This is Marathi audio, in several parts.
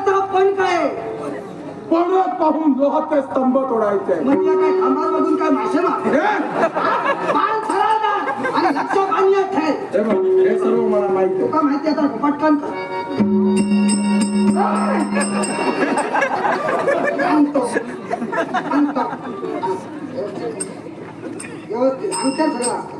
तो पण काय पडत पाहून लोहाचे स्तंभ तोडायचे म्हणजे काय खांबावर काय मासे मार हे बाण आणि हे सर्व मला माहिती आहे तुका माहिती आता पटकन सांगतो सांगतो व्यवस्थित अंतर सगळं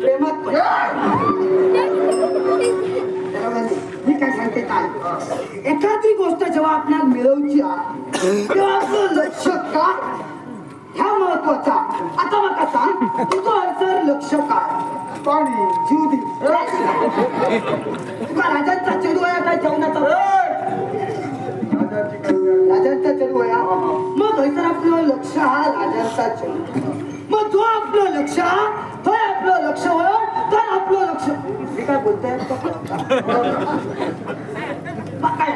प्रेमात पडले. बरोबर आहे? मी काय सांगते काय? एखादी गोष्ट जेव्हा आपल्याला मिळवची आहे तेव्हा आपलं लक्ष काय? ह्या महत्त्वाचा. आता मग सांग तुझं जर लक्ष काय? पाणी. जीव दे. तुका राजांचा आपलं लक्ष हा राजांचा चेडू मग जो आपलं लक्ष हा थंय आपलं लक्ष होय तर आपलं लक्ष मी काय बोलतोय? तो काय?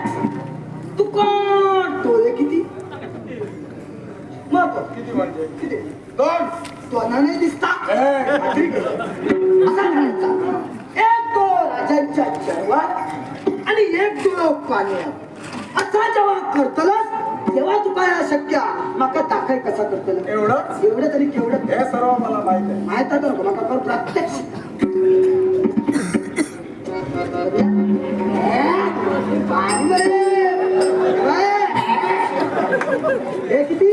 तू कोण? डोळे किती? मग किती म्हणजे? किती? दोन. दोनाने दिसता. असा म्हणायचा एक तो राजांच्या चरवात आणि एक डोळो पाण्यात असा जेव्हा करतलस तेव्हा तुका या शक्य माका दाखल कसा करतल एवढंच एवढं तरी केवढं? हे सर्व मला माहीत आहे. माहीत आहे तर माका कर प्रत्यक्ष हे. हे किती?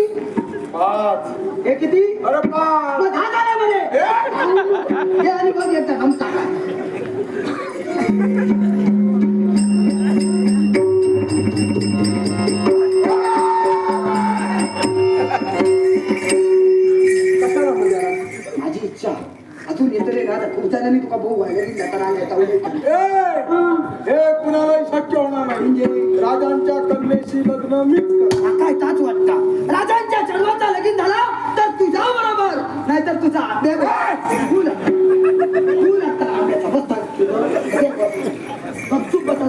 पाच. हे किती? अरे पाच. दहा झाले म्हणे. हे? आणि मग एकदा दम अजून येतले ना तुका भाऊ व्हायला दिला तर येतील. हे कुणालाही शक्य होणार नाही. म्हणजे राजांच्या कन्येशी लग्न मीच कर. काय ताच वाटता? राजांच्या चढवाचा लगीन झाला तर तुझ्या बरोबर. नाहीतर तुझा अभ्यास तू ना तू बसता बघ तू बसा